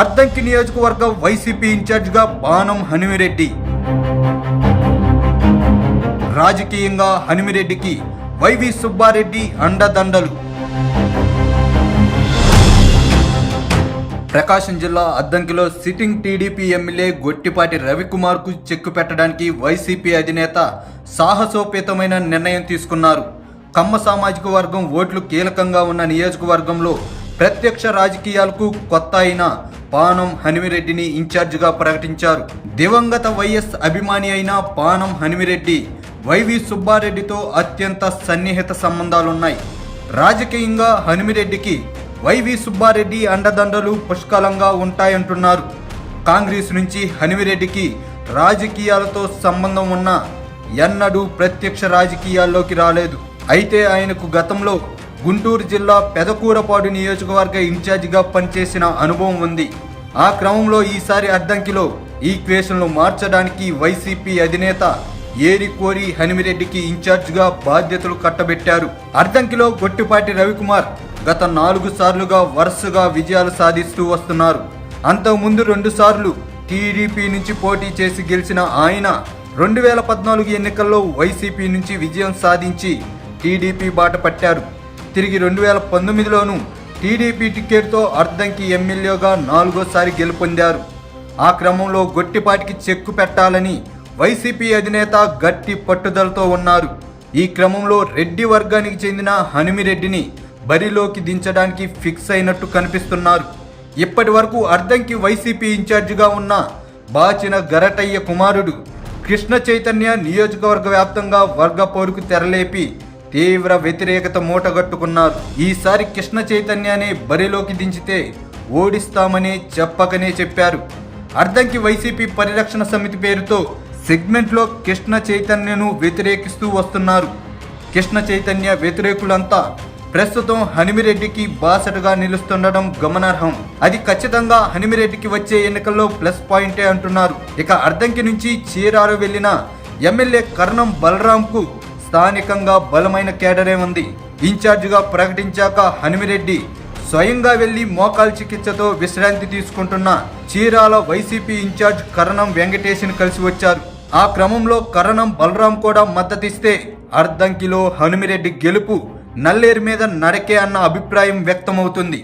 అద్దంకి నియోజకవర్గం వైసీపీ ఇన్ఛార్జిగా బాణం హనుమిరెడ్డి. రాజకీయంగా హనుమిరెడ్డికి వైవి సుబ్బారెడ్డి అండదండలు. ప్రకాశం జిల్లా అద్దంకిలో సిట్టింగ్ టీడీపీ ఎమ్మెల్యే గొట్టిపాటి రవికుమార్కు చెక్కు పెట్టడానికి వైసీపీ అధినేత సాహసోపేతమైన నిర్ణయం తీసుకున్నారు. కమ్మ సామాజిక వర్గం ఓట్లు కీలకంగా ఉన్న నియోజకవర్గంలో ప్రత్యక్ష రాజకీయాలకు కొత్త అయిన పానం హనిమిరెడ్డిని ఇన్ఛార్జిగా ప్రకటించారు. దివంగత వైఎస్ అభిమాని అయిన పానం హనిమిరెడ్డి వైవి సుబ్బారెడ్డితో అత్యంత సన్నిహిత సంబంధాలున్నాయి. రాజకీయంగా హనుమిరెడ్డికి వైవి సుబ్బారెడ్డి అండదండలు పుష్కలంగా ఉంటాయంటున్నారు. కాంగ్రెస్ నుంచి హనుమిరెడ్డికి రాజకీయాలతో సంబంధం ఉన్న ఎన్నడూ ప్రత్యక్ష రాజకీయాల్లోకి రాలేదు. అయితే ఆయనకు గతంలో గుంటూరు జిల్లా పెదకూరపాడు నియోజకవర్గ ఇన్ఛార్జిగా పనిచేసిన అనుభవం ఉంది. ఆ క్రమంలో ఈసారి అద్దంకిలో ఈక్వేషన్లు మార్చడానికి వైసీపీ అధినేత ఏరి కోరి హనిమిరెడ్డికి ఇన్ఛార్జిగా బాధ్యతలు కట్టబెట్టారు. అర్ధంకిలో గొట్టిపాటి రవికుమార్ గత నాలుగు సార్లుగా వరుసగా విజయాలు సాధిస్తూ వస్తున్నారు. అంతకుముందు రెండు సార్లు టీడీపీ నుంచి పోటీ చేసి గెలిచిన ఆయన రెండు వేల పద్నాలుగు ఎన్నికల్లో వైసీపీ నుంచి విజయం సాధించి టీడీపీ బాట పట్టారు. తిరిగి రెండు వేల పంతొమ్మిదిలోనూ టీడీపీ టికెట్తో అర్ధంకి ఎమ్మెల్యేగా నాలుగోసారి గెలుపొందారు. ఆ క్రమంలో గొట్టిపాటికి చెక్కు పెట్టాలని వైసీపీ అధినేత గట్టి పట్టుదలతో ఉన్నారు. ఈ క్రమంలో రెడ్డి వర్గానికి చెందిన హనుమిరెడ్డిని బరిలోకి దించడానికి ఫిక్స్ అయినట్టు కనిపిస్తున్నారు. ఇప్పటి వరకు అర్ధంకి వైసీపీ ఇన్ఛార్జిగా ఉన్న బాచిన గరటయ్య కుమారుడు కృష్ణ చైతన్య నియోజకవర్గ వ్యాప్తంగా వర్గ పోరుకు తెరలేపి తీవ్ర వ్యతిరేకత మూటగట్టుకున్నారు. ఈసారి కృష్ణ చైతన్యాన్ని బరిలోకి దించితే ఓడిస్తామని చెప్పకనే చెప్పారు. అర్ధంకి వైసీపీ పరిరక్షణ సమితి పేరుతో సెగ్మెంట్లో కృష్ణ చైతన్యను వ్యతిరేకిస్తూ వస్తున్నారు. కృష్ణ చైతన్య వ్యతిరేకులంతా ప్రస్తుతం హనిమిరెడ్డికి బాసటగా నిలుస్తుండడం గమనార్హం. అది ఖచ్చితంగా హనిమిరెడ్డికి వచ్చే ఎన్నికల్లో ప్లస్ పాయింటే అంటున్నారు. ఇక అర్ధంకి నుంచి చీరారు వెళ్ళిన ఎమ్మెల్యే కర్ణం బలరాంకు స్థానికంగా బలమైన కేడరే ఉంది. ఇన్ఛార్జిగా ప్రకటించాక హనుమిరెడ్డి స్వయంగా వెళ్ళి మోకాల్ చికిత్సతో విశ్రాంతి తీసుకుంటున్న చీరాల వైసీపీ ఇన్ఛార్జ్ కరణం వెంకటేష్ని కలిసి వచ్చారు. ఆ క్రమంలో కరణం బలరాం కూడా మద్దతిస్తే అర్ధంకిలో హనుమిరెడ్డి గెలుపు నల్లేరు మీద నడకే అన్న అభిప్రాయం వ్యక్తమవుతుంది.